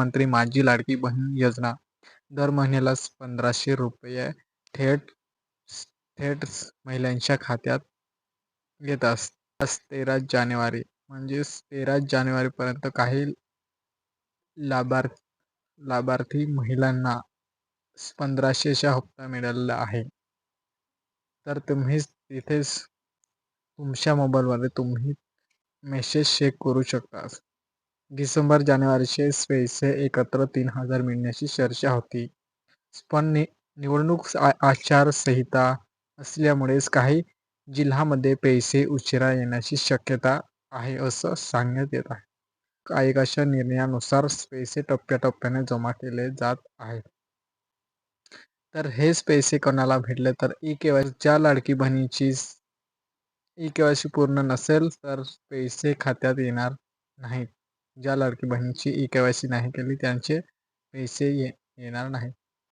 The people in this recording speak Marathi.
मुख्यमंत्री माझी लाडकी बहीण योजना. दर महिन्याला पंधराशे रुपये थेट थेट महिलांच्या खात्यात येत अस तेरा जानेवारी. म्हणजेच तेरा जानेवारीपर्यंत काही लाभार्थ लाभार्थी महिलांना पंधराशेचा हप्ता मिळालेला आहे. तर तुम्ही तिथेच तुमच्या मोबाईलमध्ये तुम्ही मेसेज चेक करू शकता. डिसेंबर जानेवारीचे पैसे एकत्र तीन हजार मिळण्याची चर्चा होती. पण नि निवडणूक आचारसंहिता असल्यामुळेच काही जिल्ह्यामध्ये पैसे उशिरा येण्याची शक्यता आहे असं सांगण्यात येत आहे. आयोगाच्या निर्णयानुसार पैसे टप्प्याटप्प्याने जमा केले जात आहेत. तर हेच पैसे कोणाला भेटले तर ई केवाय ज्या लाडकी बहिणीची ई केवायसी पूर्ण नसेल तर पैसे खात्यात येणार नाहीत. ज्या लाडकी बहिणीची ई केवायसी नाही केली त्यांचे पैसे ये येणार नाही